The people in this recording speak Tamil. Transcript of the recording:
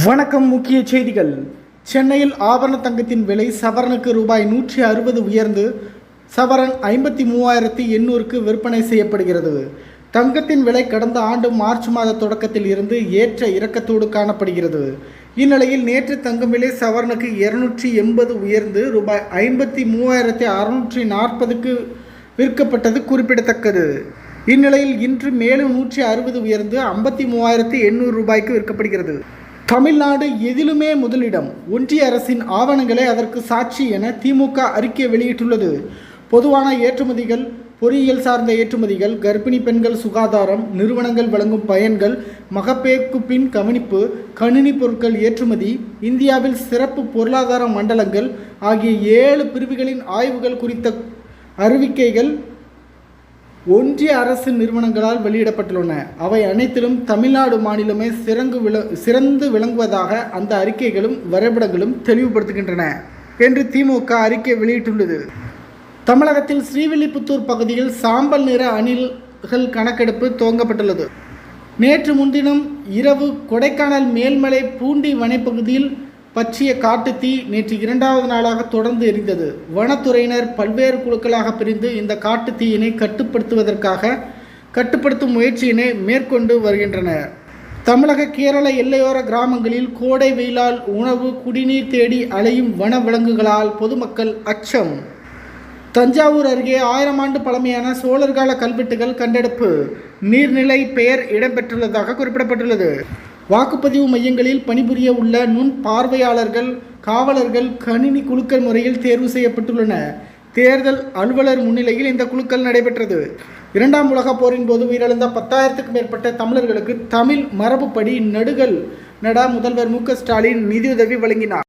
வணக்கம் முக்கிய செய்திகள். சென்னையில் ஆபரண தங்கத்தின் விலை சவரனுக்கு ரூபாய் நூற்றி அறுபது உயர்ந்து சவரன் ஐம்பத்தி மூவாயிரத்தி எண்ணூறுக்கு விற்பனை செய்யப்படுகிறது. தங்கத்தின் விலை கடந்த ஆண்டு மார்ச் மாத தொடக்கத்தில் இருந்து ஏற்ற இறக்கத்தோடு காணப்படுகிறது. இந்நிலையில் நேற்று தங்கம் விலை சவரனுக்கு இருநூற்றி எண்பது உயர்ந்து ரூபாய் ஐம்பத்தி மூவாயிரத்தி அறுநூற்றி நாற்பதுக்கு விற்கப்பட்டது குறிப்பிடத்தக்கது. இந்நிலையில் இன்று மேலும் நூற்றி அறுபது உயர்ந்து ஐம்பத்தி மூவாயிரத்தி எண்ணூறு ரூபாய்க்கு விற்கப்படுகிறது. தமிழ்நாடு எதிலுமே முதலிடம். ஒன்றிய அரசின் ஆவணங்களே அதற்கு சாட்சி என திமுக அறிக்கை வெளியிட்டுள்ளது. பொதுவான ஏற்றுமதிகள் பொறியியல் சார்ந்த ஏற்றுமதிகள் கர்ப்பிணி பெண்கள் சுகாதாரம் நிறுவனங்கள் வழங்கும் பயன்கள் மகப்பேக்கு பின் கவனிப்பு கணினி பொருட்கள் ஏற்றுமதி இந்தியாவில் சிறப்பு பொருளாதார மண்டலங்கள் ஆகிய ஏழு பிரிவுகளின் ஆய்வுகள் குறித்த அறிவிக்கைகள் ஒன்றிய அரசு நிறுவனங்களால் வெளியிடப்பட்டுள்ளன. அவை அனைத்திலும் தமிழ்நாடு மாநிலமே சிறங்கு விள சிறந்து விளங்குவதாக அந்த அறிக்கைகளும் வரைபடங்களும் தெளிவுபடுத்துகின்றன என்று திமுக அறிக்கை வெளியிட்டுள்ளது. தமிழகத்தில் ஸ்ரீவில்லிபுத்தூர் பகுதியில் சாம்பல் நிற அணில்கள் கணக்கெடுப்பு துவங்கப்பட்டுள்ளது. நேற்று முன்தினம் இரவு கொடைக்கானல் மேல்மலை பூண்டி வனைப்பகுதியில் பற்றிய காட்டுத்தீ நேற்று இரண்டாவது நாளாக தொடர்ந்து எரிந்தது. வனத்துறையினர் பல்வேறு குழுக்களாக பிரிந்து இந்த காட்டுத்தீயினை கட்டுப்படுத்துவதற்காக கட்டுப்படுத்தும் முயற்சியினை மேற்கொண்டு வருகின்றனர். தமிழக கேரள எல்லையோர கிராமங்களில் கோடை வெயிலால் உணவு குடிநீர் தேடி அலையும் வன விலங்குகளால் பொதுமக்கள் அச்சம். தஞ்சாவூர் அருகே ஆயிரம் ஆண்டு பழமையான சோழர்கால கல்வெட்டுகள் கண்டெடுப்பு. நீர்நிலை பெயர் இடம்பெற்றுள்ளதாக குறிப்பிடப்பட்டுள்ளது. வாக்குப்பதிவு மையங்களில் பணிபுரிய உள்ள நுண் பார்வையாளர்கள் காவலர்கள் கணினி குழுக்கள் முறையில் தேர்வு செய்யப்பட்டுள்ளன. தேர்தல் அலுவலர் முன்னிலையில் இந்த குழுக்கள் நடைபெற்றது. இரண்டாம் உலகப் போரின் போது உயிரிழந்த பத்தாயிரத்துக்கும் மேற்பட்ட தமிழர்களுக்கு தமிழ் மரபுப்படி நடுகள் நட முதல்வர் மு ஸ்டாலின் நிதியுதவி வழங்கினார்.